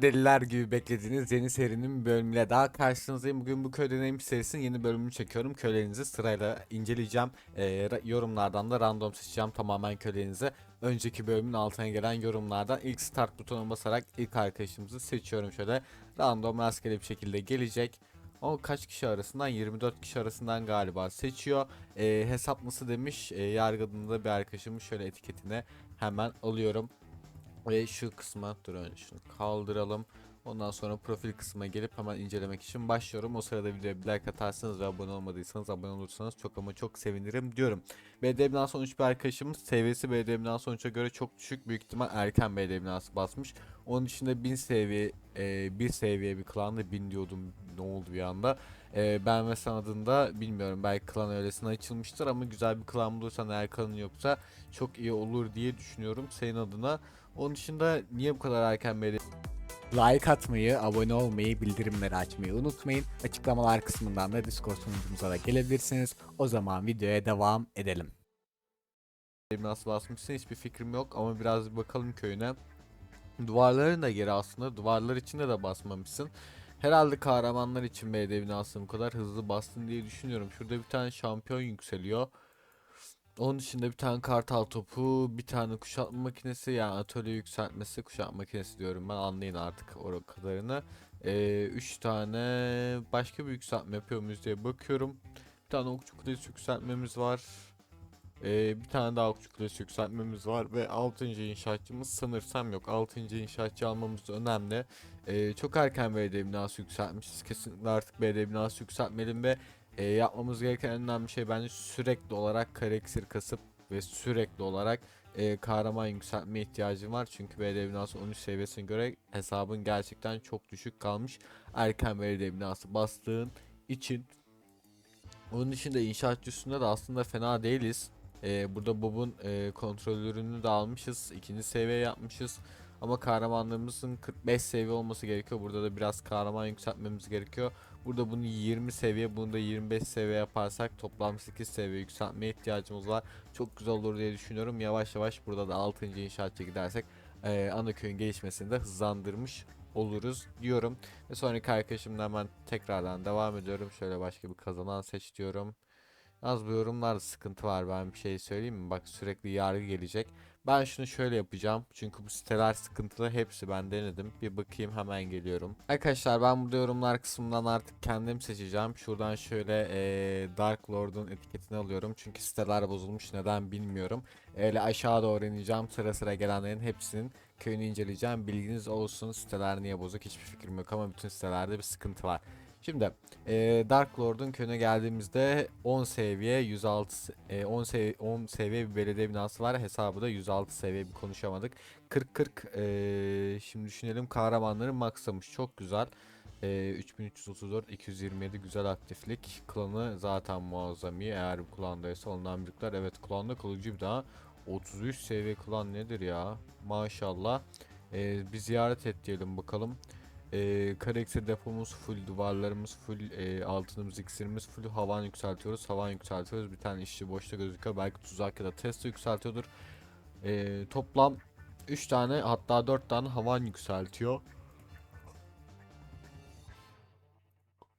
Deliler gibi beklediğiniz yeni serinin bölümüyle daha karşınızdayım. Bugün bu köyde neymiş serisinin yeni bölümünü çekiyorum. Kölelerinizi sırayla inceleyeceğim. Ee, ra- yorumlardan da random seçeceğim tamamen kölelerinizi. Önceki bölümün altına gelen yorumlardan ilk start butonuna basarak ilk arkadaşımızı seçiyorum şöyle. Random rastgele bir şekilde gelecek. O kaç kişi arasından? 24 kişi arasından galiba seçiyor. Ee, hesap nasıl demiş? Ee, yargıdığında bir arkadaşımın şöyle etiketine hemen alıyorum. Ve şu kısma dur önce şunu kaldıralım. Ondan sonra profil kısmına gelip hemen incelemek için başlıyorum. O sırada videoya bir like atarsanız ve abone olmadıysanız abone olursanız çok ama çok sevinirim diyorum. BD binası 13 bir arkadaşımız seviyesi BD binası 13'e göre çok düşük. Büyük ihtimal erken BD binası basmış. Onun dışında 1000 seviye e, bir seviye bir klanda 1000 diyordum ne oldu bir anda. E, ben ve sen adında bilmiyorum belki klan öylesine açılmıştır ama güzel bir klan bulursan eğer klanın yoksa çok iyi olur diye düşünüyorum senin adına. Onun dışında niye bu kadar erken beri Like atmayı, abone olmayı, bildirimleri açmayı unutmayın. Açıklamalar kısmından da Discord sunucumuza da gelebilirsiniz. O zaman videoya devam edelim. Nasıl basmışsın hiçbir fikrim yok ama biraz bir bakalım köyüne. Duvarların da geri aslında. Duvarlar içinde de basmamışsın. Herhalde kahramanlar için BD binasını bu kadar hızlı bastın diye düşünüyorum. Şurada bir tane şampiyon yükseliyor. Onun dışında bir tane kartal topu, bir tane kuşatma makinesi yani atölye yükseltmesi kuşatma makinesi diyorum ben anlayın artık o kadarını. Ee, üç tane başka bir yükseltme yapıyor muyuz diye bakıyorum. Bir tane okçu kulesi yükseltmemiz var. Ee, bir tane daha okçu kulesi yükseltmemiz var ve 6. inşaatçımız sanırsam yok. 6. inşaatçı almamız önemli. Ee, çok erken BD binası yükseltmişiz. Kesinlikle artık BD binası yükseltmeyelim ve e, yapmamız gereken en önemli şey bence sürekli olarak kare iksir kasıp ve sürekli olarak e, kahraman yükseltme ihtiyacım var. Çünkü BD binası 13 seviyesine göre hesabın gerçekten çok düşük kalmış. Erken BD binası bastığın için. Onun dışında inşaatçı üstünde de aslında fena değiliz. E, burada Bob'un e, kontrolörünü de almışız. ikinci seviye yapmışız. Ama kahramanlarımızın 45 seviye olması gerekiyor. Burada da biraz kahraman yükseltmemiz gerekiyor. Burada bunu 20 seviye, bunu da 25 seviye yaparsak toplam 8 seviye yükseltmeye ihtiyacımız var. Çok güzel olur diye düşünüyorum. Yavaş yavaş burada da 6. inşaatçı gidersek eee ana gelişmesini de hızlandırmış oluruz diyorum. Ve sonraki arkadaşımla hemen tekrardan devam ediyorum. Şöyle başka bir kazanan seç diyorum. Az bu yorumlarda sıkıntı var ben bir şey söyleyeyim mi? Bak sürekli yargı gelecek. Ben şunu şöyle yapacağım. Çünkü bu siteler sıkıntılı. Hepsi ben denedim. Bir bakayım hemen geliyorum. Arkadaşlar ben burada yorumlar kısmından artık kendim seçeceğim. Şuradan şöyle eee, Dark Lord'un etiketini alıyorum. Çünkü siteler bozulmuş. Neden bilmiyorum. Öyle aşağı doğru ineceğim. Sıra sıra gelenlerin hepsinin köyünü inceleyeceğim. Bilginiz olsun. Siteler niye bozuk hiçbir fikrim yok ama bütün sitelerde bir sıkıntı var. Şimdi eee, Dark Lord'un köyüne geldiğimizde 10 seviye 106 se- eee, 10 seviye 10 seviye bir belediye binası var. Hesabı da 106 seviye bir konuşamadık. 40 40 eee, şimdi düşünelim kahramanları maxlamış. Çok güzel. Eee 3334 227 güzel aktiflik. Klanı zaten muazzam. Eğer bir klandaysa ondan büyükler. Evet klanda kalıcı bir daha. 33 seviye klan nedir ya? Maşallah. Eee bir ziyaret et diyelim bakalım. Ee, kare iksir depomuz full, duvarlarımız full, e, altınımız iksirimiz full, havan yükseltiyoruz, havan yükseltiyoruz. Bir tane işçi boşta gözüküyor. Belki tuzak ya da test yükseltiyordur. Ee, toplam 3 tane hatta 4 tane havan yükseltiyor.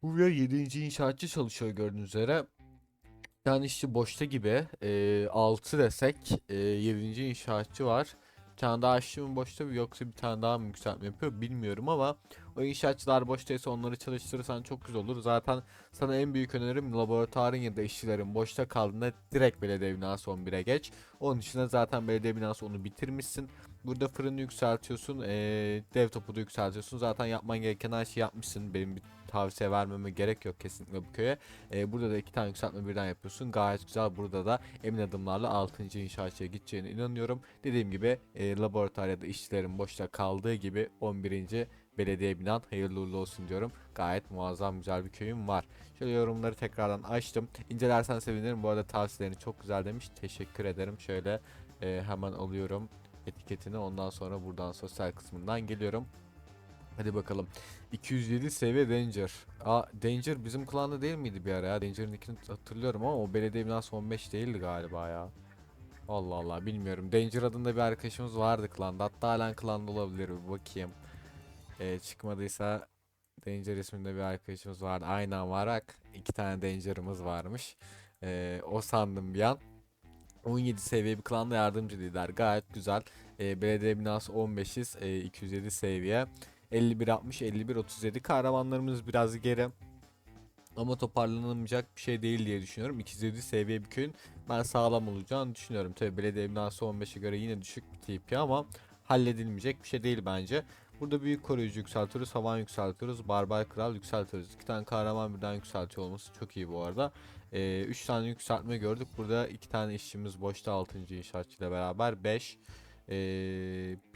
Buraya 7. inşaatçı çalışıyor gördüğünüz üzere. Tane işçi boşta gibi. E, 6 desek e, 7. inşaatçı var. Tane daha işçi mi boşta mı yoksa bir tane daha mı yükseltme yapıyor bilmiyorum ama o inşaatçılar boştaysa onları çalıştırırsan çok güzel olur. Zaten sana en büyük önerim laboratuvarın ya da işçilerin boşta kaldığında direkt belediye binası 11'e geç. Onun dışında zaten belediye binası onu bitirmişsin. Burada fırını yükseltiyorsun, eee, dev topu da yükseltiyorsun. Zaten yapman gereken her şeyi yapmışsın. Benim tavsiye vermeme gerek yok kesinlikle bu köye. Eee, burada da iki tane yükseltme birden yapıyorsun. Gayet güzel. Burada da emin adımlarla 6. inşaatçıya gideceğine inanıyorum. Dediğim gibi eee laboratuvar ya da işçilerin boşta kaldığı gibi 11. belediye binan hayırlı uğurlu olsun diyorum. Gayet muazzam güzel bir köyüm var. Şöyle yorumları tekrardan açtım. İncelersen sevinirim. Bu arada tavsiyelerini çok güzel demiş. Teşekkür ederim. Şöyle eee, hemen alıyorum etiketini. Ondan sonra buradan sosyal kısmından geliyorum. Hadi bakalım. 207 seviye Danger. Aa Danger bizim klanda değil miydi bir ara ya? Danger'ın ikini hatırlıyorum ama o belediye binası 15 değildi galiba ya. Allah Allah bilmiyorum. Danger adında bir arkadaşımız vardı klanda. Hatta halen klanda olabilir bir bakayım. Ee, çıkmadıysa Danger isminde bir arkadaşımız vardı. Aynen varak. iki tane Danger'ımız varmış. Ee, o sandım bir an. 17 seviye bir klanda yardımcı lider. Gayet güzel. Ee, belediye binası 15'iz. Ee, 207 seviye. 51 60 51 37 kahramanlarımız biraz geri. Ama toparlanamayacak bir şey değil diye düşünüyorum. 207 seviye bir köyün ben sağlam olacağını düşünüyorum. Tabi belediye binası 15'e göre yine düşük bir TP ama halledilmeyecek bir şey değil bence. Burada büyük koruyucu yükseltiyoruz, havan yükseltiyoruz, barbar kral yükseltiyoruz. İki tane kahraman birden yükseltiyor olması çok iyi bu arada. 3 tane yükseltme gördük. Burada iki tane işçimiz boşta 6. inşaatçı ile beraber 5.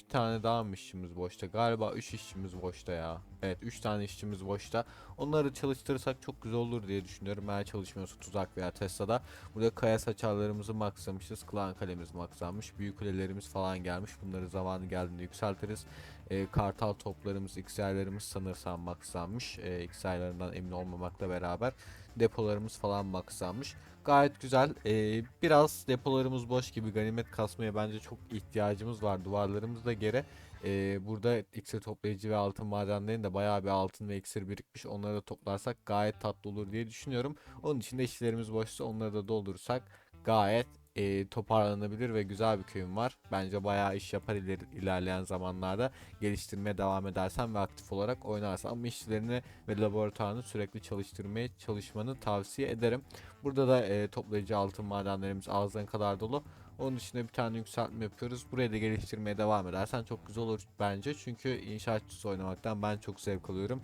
bir tane daha mı işçimiz boşta? Galiba 3 işçimiz boşta ya. Evet 3 tane işçimiz boşta. Onları çalıştırırsak çok güzel olur diye düşünüyorum. Eğer çalışmıyorsa tuzak veya Tesla'da. Burada kaya saçarlarımızı maksamışız. Klan kalemiz maksanmış. Büyük kulelerimiz falan gelmiş. Bunları zamanı geldiğinde yükseltiriz. Ee, kartal toplarımız, XR'lerimiz sanırsam maksanmış. Ee, XR'larından emin olmamakla beraber. Depolarımız falan maksanmış. Gayet güzel. Ee, biraz depolarımız boş gibi ganimet kasmaya bence çok ihtiyacımız var. Duvarlarımız da geri. Ee, burada iksir toplayıcı ve altın madenlerinde bayağı bir altın ve iksir birikmiş. Onları da toplarsak gayet tatlı olur diye düşünüyorum. Onun için de işçilerimiz boşsa onları da doldurursak gayet e, toparlanabilir ve güzel bir köyüm var. Bence bayağı iş yapar iler, ilerleyen zamanlarda geliştirmeye devam edersen ve aktif olarak oynarsan ama işçilerini ve laboratuvarını sürekli çalıştırmaya çalışmanı tavsiye ederim. Burada da e, toplayıcı altın madenlerimiz ağzına kadar dolu. Onun dışında bir tane yükseltme yapıyoruz. Burayı da geliştirmeye devam edersen çok güzel olur bence. Çünkü inşaatçısı oynamaktan ben çok zevk alıyorum.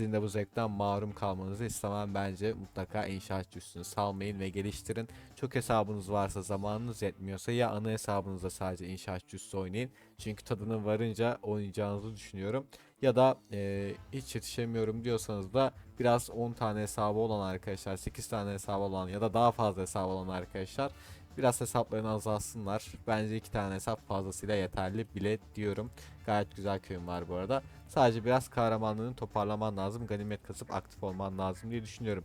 Sizin de bu zevkten mahrum kalmanızı istemem bence mutlaka inşaatçı üstünü salmayın ve geliştirin. Çok hesabınız varsa zamanınız yetmiyorsa ya ana hesabınızda sadece inşaatçı üstü oynayın. Çünkü tadının varınca oynayacağınızı düşünüyorum. Ya da e, hiç yetişemiyorum diyorsanız da biraz 10 tane hesabı olan arkadaşlar, 8 tane hesabı olan ya da daha fazla hesabı olan arkadaşlar biraz hesaplarını azalsınlar. Bence iki tane hesap fazlasıyla yeterli bile diyorum. Gayet güzel köyüm var bu arada. Sadece biraz kahramanlığını toparlaman lazım. Ganimet kasıp aktif olman lazım diye düşünüyorum.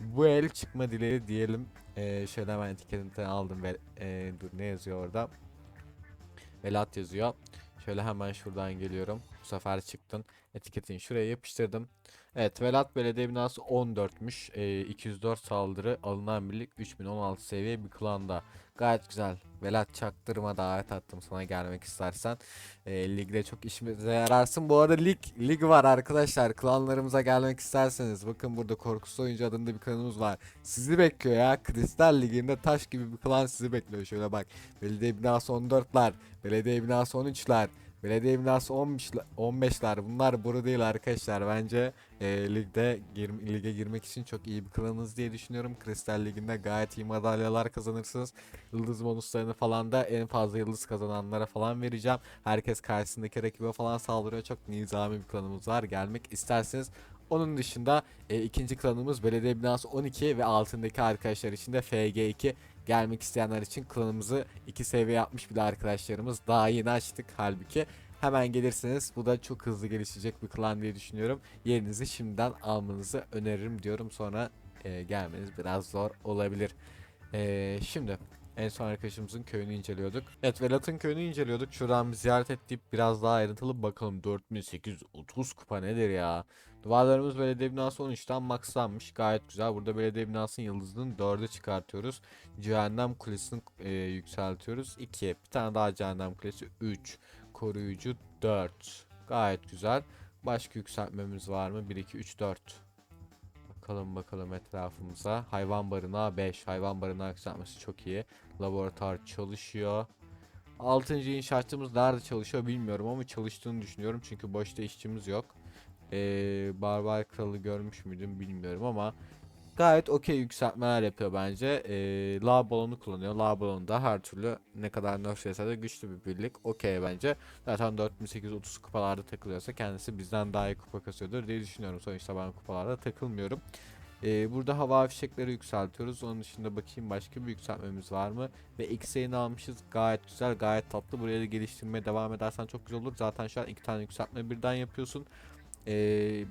Bu el çıkma dileği diyelim. Ee, şöyle hemen etiketini aldım ve dur ne yazıyor orada? Velat yazıyor. Şöyle hemen şuradan geliyorum. Bu sefer çıktın. Etiketini şuraya yapıştırdım. Evet Velat Belediye Binası 14'müş. E, 204 saldırı alınan birlik 3016 seviye bir klanda. Gayet güzel. Velat çaktırma davet attım sana gelmek istersen. E, ligde çok işimize yararsın. Bu arada lig lig var arkadaşlar. Klanlarımıza gelmek isterseniz. Bakın burada Korkusuz Oyuncu adında bir klanımız var. Sizi bekliyor ya. Kristal Ligi'nde taş gibi bir klan sizi bekliyor. Şöyle bak. Belediye binası 14'ler. Belediye binası 13'ler. Belediye binası 15 15'ler. Bunlar boru değil arkadaşlar. Bence e, ligde gir, lige girmek için çok iyi bir klanınız diye düşünüyorum. Kristal Ligi'nde gayet iyi madalyalar kazanırsınız. Yıldız bonuslarını falan da en fazla yıldız kazananlara falan vereceğim. Herkes karşısındaki rakibe falan saldırıyor. Çok nizami bir klanımız var. Gelmek isterseniz onun dışında e, ikinci klanımız belediye binası 12 ve altındaki arkadaşlar için de FG2 gelmek isteyenler için klanımızı 2 seviye yapmış bile arkadaşlarımız daha yeni açtık halbuki hemen gelirsiniz bu da çok hızlı gelişecek bir klan diye düşünüyorum yerinizi şimdiden almanızı öneririm diyorum sonra e, gelmeniz biraz zor olabilir e, şimdi en son arkadaşımızın köyünü inceliyorduk. Evet Velat'ın köyünü inceliyorduk. Şuradan bir ziyaret edip biraz daha ayrıntılı bakalım. 4830 kupa nedir ya? Duvarlarımız belediye binası 13'ten maxlanmış. Gayet güzel. Burada belediye binasının yıldızını 4'e çıkartıyoruz. Cehennem kulesini e, yükseltiyoruz. 2. Bir tane daha cehennem kulesi 3. Koruyucu 4. Gayet güzel. Başka yükseltmemiz var mı? 1, 2, 3, 4. Bakalım bakalım etrafımıza. Hayvan barınağı 5. Hayvan barınağı yükseltmesi çok iyi. Laboratuvar çalışıyor. 6. inşaatçımız nerede çalışıyor bilmiyorum ama çalıştığını düşünüyorum. Çünkü boşta işçimiz yok. Ee, Barbar Kralı görmüş müydüm bilmiyorum ama gayet okey yükseltmeler yapıyor bence. Ee, La balonu kullanıyor. La balonu da her türlü ne kadar nerf yese de güçlü bir birlik. Okey bence. Zaten 4830 kupalarda takılıyorsa kendisi bizden daha iyi kupa kasıyordur diye düşünüyorum. Sonuçta ben kupalarda takılmıyorum. Ee, burada hava fişekleri yükseltiyoruz. Onun dışında bakayım başka bir yükseltmemiz var mı? Ve X'ini almışız. Gayet güzel, gayet tatlı. Buraya da geliştirmeye devam edersen çok güzel olur. Zaten şu an iki tane yükseltme birden yapıyorsun. Ee,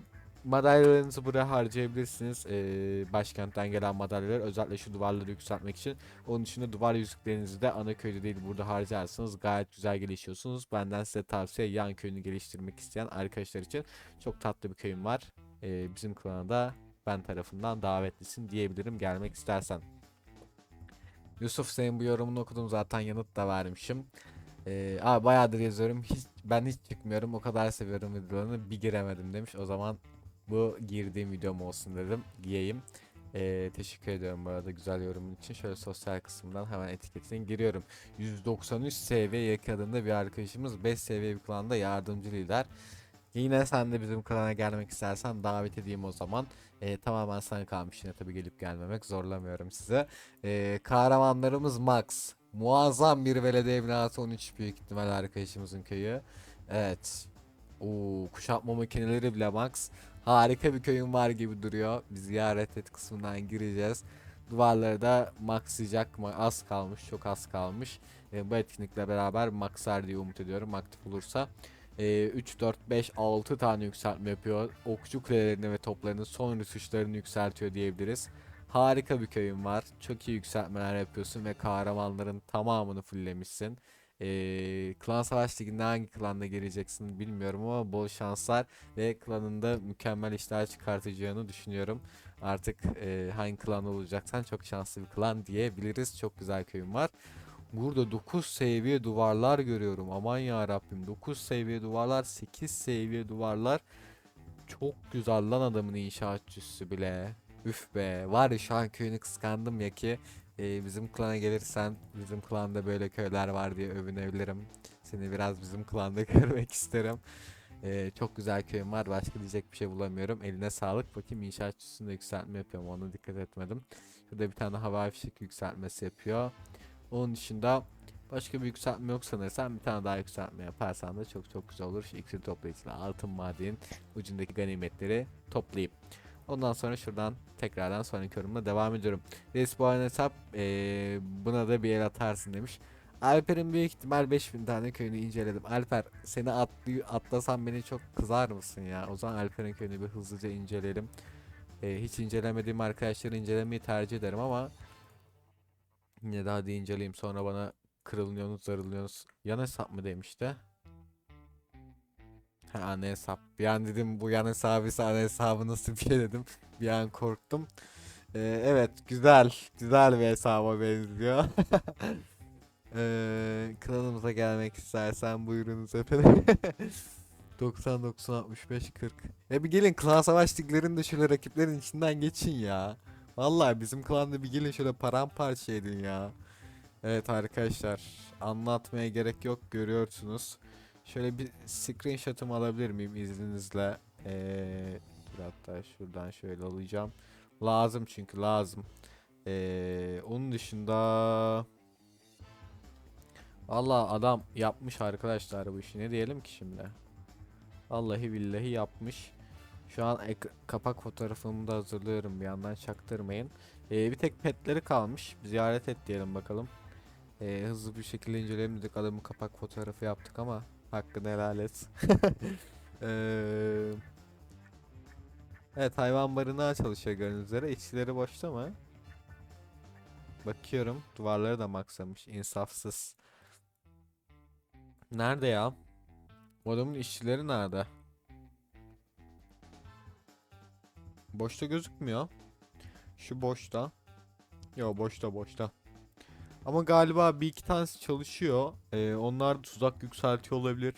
madalyalarınızı buraya harcayabilirsiniz. Ee, başkentten gelen madalyalar özellikle şu duvarları yükseltmek için. Onun dışında duvar yüzüklerinizi de ana köyde değil burada harcarsınız. Gayet güzel gelişiyorsunuz. Benden size tavsiye yan köyünü geliştirmek isteyen arkadaşlar için çok tatlı bir köyüm var. Ee, bizim klana da ben tarafından davetlisin diyebilirim gelmek istersen. Yusuf senin bu yorumunu okudum zaten yanıt da vermişim. Ee, abi bayağıdır yazıyorum. Hiç, ben hiç çıkmıyorum. O kadar seviyorum videolarını. Bir giremedim demiş. O zaman bu girdiğim videom olsun dedim. Giyeyim. Ee, teşekkür ediyorum bu arada güzel yorumun için. Şöyle sosyal kısımdan hemen etiketine giriyorum. 193 seviye yakadığında bir arkadaşımız 5 seviye bir klanda yardımcı lider. Yine sen de bizim klana gelmek istersen davet edeyim o zaman. Ee, tamamen sana kalmış yine tabii gelip gelmemek zorlamıyorum size. Ee, kahramanlarımız Max. Muazzam bir belediye binası 13 büyük ihtimal arkadaşımızın köyü. Evet. Oo, kuşatma makineleri bile Max. Harika bir köyün var gibi duruyor. Bir ziyaret et kısmından gireceğiz. Duvarları da maxlayacak mı? Az kalmış, çok az kalmış. Ee, bu etkinlikle beraber maxar diye umut ediyorum aktif olursa. Ee, 3, 4, 5, 6 tane yükseltme yapıyor. Okçu kulelerini ve toplarının son rütuşlarını yükseltiyor diyebiliriz. Harika bir köyün var. Çok iyi yükseltmeler yapıyorsun ve kahramanların tamamını fulllemişsin. Ee, klan savaş liginde hangi klanda gireceksin bilmiyorum ama bol şanslar ve klanında mükemmel işler çıkartacağını düşünüyorum. Artık e, hangi klan olacaksan çok şanslı bir klan diyebiliriz. Çok güzel köyün var. Burada 9 seviye duvarlar görüyorum. Aman ya Rabbim 9 seviye duvarlar, 8 seviye duvarlar. Çok güzel lan adamın inşaatçısı bile. Üf be. Var ya şu an köyünü kıskandım ya ki e, bizim klana gelirsen bizim klanda böyle köyler var diye övünebilirim. Seni biraz bizim klanda görmek isterim. E, çok güzel köyüm var. Başka diyecek bir şey bulamıyorum. Eline sağlık. Bakayım inşaatçısında yükseltme yapıyorum. Ona dikkat etmedim. Şurada bir tane hava fişek yükseltmesi yapıyor. Onun dışında başka bir yükseltme yok sanırsam bir tane daha yükseltme yaparsan da çok çok güzel olur. Şu iksir toplayıcıyla altın madenin ucundaki ganimetleri toplayıp. Ondan sonra şuradan tekrardan sonraki yorumla devam ediyorum. Arada hesap eee, buna da bir el atarsın demiş. Alper'in büyük ihtimal 5000 tane köyünü inceledim. Alper seni atlay atlasam beni çok kızar mısın ya? O zaman Alper'in köyünü bir hızlıca inceleyelim. Eee, hiç incelemediğim arkadaşları incelemeyi tercih ederim ama yine daha hadi inceleyeyim sonra bana kırılıyorsunuz zarılıyorsunuz. Yan hesap mı demişti? Ha ana hesap. Bir an dedim bu yan hesabı ana hesabı nasıl bir şey dedim. Bir an korktum. Ee, evet güzel. Güzel bir hesaba benziyor. ee, kanalımıza gelmek istersen buyurunuz efendim. 90 90 65 40. Ya bir gelin klan savaş liglerinde şöyle rakiplerin içinden geçin ya. Vallahi bizim klanda bir gelin şöyle paramparça edin ya. Evet arkadaşlar anlatmaya gerek yok görüyorsunuz. Şöyle bir screenshot'ımı alabilir miyim izninizle? Ee, hatta şuradan şöyle alacağım. Lazım çünkü lazım. Ee, onun dışında Valla adam yapmış arkadaşlar bu işi ne diyelim ki şimdi. Vallahi billahi yapmış. Şu an ek- kapak fotoğrafımı da hazırlıyorum bir yandan çaktırmayın. Ee, bir tek petleri kalmış. Ziyaret et diyelim bakalım. Ee, hızlı bir şekilde inceleyelim dedik adamın kapak fotoğrafı yaptık ama hakkını helal et. Evet hayvan barınağı çalışıyor gördüğünüz üzere. İçleri boşta mı? Bakıyorum duvarları da maksamış insafsız. Nerede ya? Bu adamın işçileri nerede? Boşta gözükmüyor. Şu boşta. Yo boşta boşta. Ama galiba bir iki tanesi çalışıyor. Ee, onlar tuzak yükseltiyor olabilir.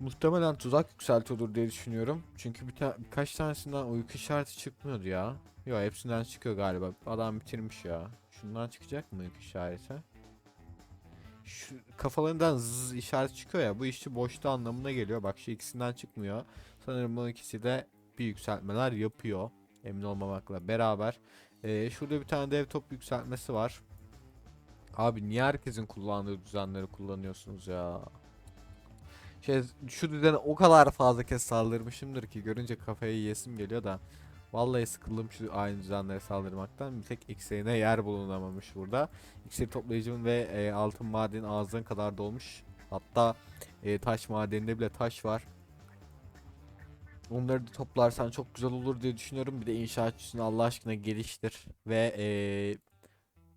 Muhtemelen tuzak yükseltiyordur diye düşünüyorum. Çünkü bir ta- birkaç tanesinden uyku işareti çıkmıyordu ya. Yo hepsinden çıkıyor galiba. Adam bitirmiş ya. Şundan çıkacak mı uyku işareti? Şu kafalarından zzz işaret çıkıyor ya. Bu işçi boşta anlamına geliyor. Bak şu ikisinden çıkmıyor. Sanırım bu ikisi de bir yükseltmeler yapıyor. Emin olmamakla beraber. Ee, şurada bir tane dev top yükseltmesi var. Abi niye herkesin kullandığı düzenleri kullanıyorsunuz ya? Şey, şu düzene o kadar fazla kez saldırmışımdır ki görünce kafayı yesim geliyor da. Vallahi sıkıldım şu aynı düzenlere saldırmaktan. Bir tek iksirine yer bulunamamış burada. İksir toplayıcımın ve e, altın madenin ağzına kadar dolmuş. Hatta e, taş madeninde bile taş var. Onları da toplarsan çok güzel olur diye düşünüyorum. Bir de inşaatçısını Allah aşkına geliştir. Ve eee,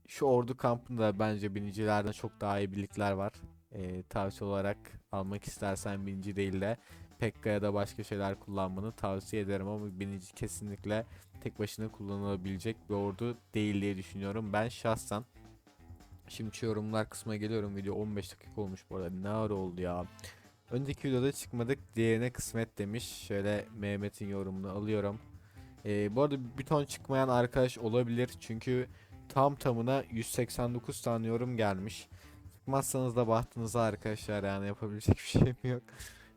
şu ordu kampında bence binicilerden çok daha iyi birlikler var. Eee tavsiye olarak almak istersen binici değil de Pekka ya da başka şeyler kullanmanı tavsiye ederim ama binici kesinlikle tek başına kullanılabilecek bir ordu değil diye düşünüyorum ben şahsen. Şimdi yorumlar kısmına geliyorum. Video 15 dakika olmuş bu arada. Ne ara oldu ya. Önceki videoda çıkmadık. Diğerine kısmet demiş. Şöyle Mehmet'in yorumunu alıyorum. Ee, bu arada bir ton çıkmayan arkadaş olabilir. Çünkü tam tamına 189 tane yorum gelmiş. Çıkmazsanız da bahtınıza arkadaşlar yani yapabilecek bir şeyim yok.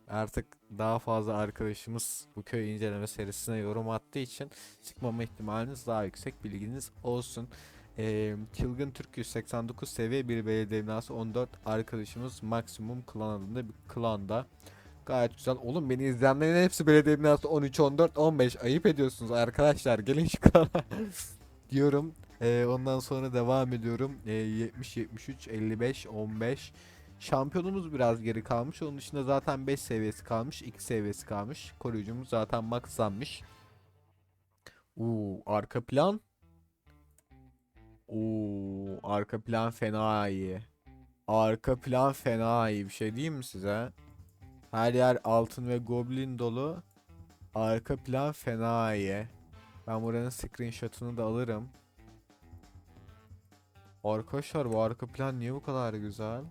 Artık daha fazla arkadaşımız bu köy inceleme serisine yorum attığı için çıkmama ihtimaliniz daha yüksek bilginiz olsun. Ee, Çılgın Türk 189 seviye bir belediye binası 14 arkadaşımız maksimum klan adında bir klanda. Gayet güzel. Oğlum beni izleyenlerin hepsi belediye binası 13, 14, 15. Ayıp ediyorsunuz arkadaşlar. Gelin şu klana. diyorum. Ee, ondan sonra devam ediyorum. Ee, 70, 73, 55, 15. Şampiyonumuz biraz geri kalmış. Onun dışında zaten 5 seviyesi kalmış. 2 seviyesi kalmış. Koruyucumuz zaten maxlanmış. Uuu arka plan. Oo, arka plan fena iyi. Arka plan fena iyi. Bir şey diyeyim mi size? Her yer altın ve goblin dolu. Arka plan fena iyi. Ben buranın screenshot'unu da alırım. Arkadaşlar bu arka plan niye bu kadar güzel?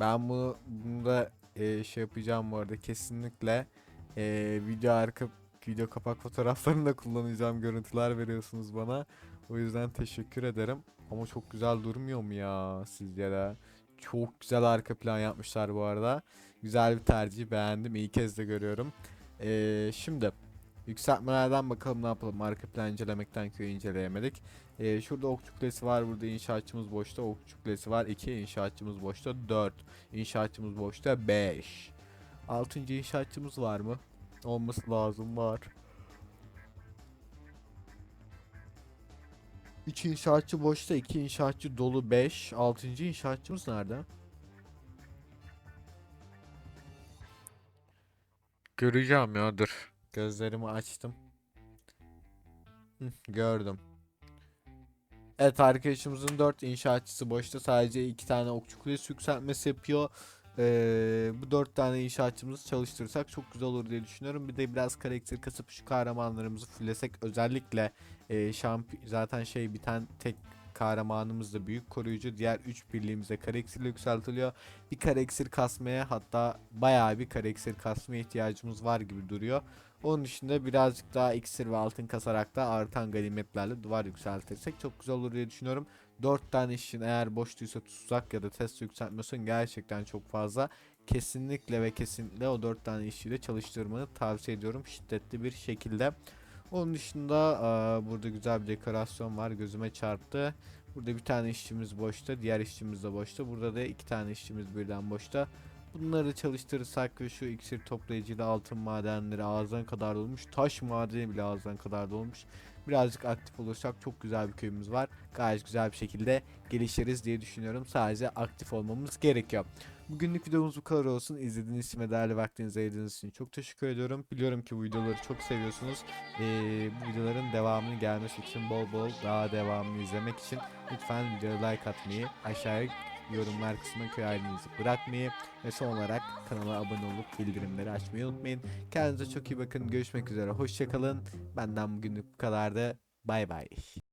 Ben bunu, bunu da e, şey yapacağım bu arada kesinlikle e, video arka video kapak fotoğraflarını da kullanacağım görüntüler veriyorsunuz bana. O yüzden teşekkür ederim. Ama çok güzel durmuyor mu ya sizce de? Çok güzel arka plan yapmışlar bu arada. Güzel bir tercih beğendim. İyi kez de görüyorum. Ee, şimdi yükseltmelerden bakalım ne yapalım. Arka plan incelemekten köyü inceleyemedik. Ee, şurada okçu kulesi var. Burada inşaatçımız boşta. Okçu kulesi var. 2 inşaatçımız boşta. 4 inşaatçımız boşta. 5 6. inşaatçımız var mı? Olması lazım var. 3 inşaatçı boşta, 2 inşaatçı dolu 5. 6. inşaatçımız nerede? Göreceğim ya dur. Gözlerimi açtım. Hı, gördüm. Evet arkadaşımızın 4 inşaatçısı boşta sadece 2 tane okçu kulesi yükseltmesi yapıyor. Ee, bu 4 tane inşaatçımızı çalıştırırsak çok güzel olur diye düşünüyorum. Bir de biraz karakter kasıp şu kahramanlarımızı fullesek özellikle e, şampi zaten şey biten tek kahramanımız da büyük koruyucu. Diğer 3 birliğimize kareksirle yükseltiliyor. Bir kareksir kasmaya hatta bayağı bir kareksir kasmaya ihtiyacımız var gibi duruyor. Onun dışında birazcık daha iksir ve altın kasarak da artan ganimetlerle duvar yükseltirsek çok güzel olur diye düşünüyorum. 4 tane işin eğer boştuysa tuzak ya da test yükseltmiyorsun gerçekten çok fazla. Kesinlikle ve kesinlikle o 4 tane işçiyi de çalıştırmanı tavsiye ediyorum şiddetli bir şekilde. Onun dışında aa, burada güzel bir dekorasyon var gözüme çarptı. Burada bir tane işçimiz boşta diğer işçimiz de boşta. Burada da iki tane işçimiz birden boşta. Bunları çalıştırırsak ve şu iksir toplayıcıyla altın madenleri ağızdan kadar dolmuş. Taş madeni bile ağızdan kadar dolmuş. Birazcık aktif olursak çok güzel bir köyümüz var. Gayet güzel bir şekilde gelişiriz diye düşünüyorum. Sadece aktif olmamız gerekiyor. Bugünlük videomuz bu kadar olsun. İzlediğiniz için ve değerli vaktinizi ayırdığınız için çok teşekkür ediyorum. Biliyorum ki bu videoları çok seviyorsunuz. Ee, bu videoların devamının gelmesi için bol bol daha devamını izlemek için lütfen videoya like atmayı, aşağıya yorumlar kısmına köy ailenizi bırakmayı ve son olarak kanala abone olup bildirimleri açmayı unutmayın. Kendinize çok iyi bakın. Görüşmek üzere. Hoşçakalın. Benden bugünlük bu kadardı. Bay bay.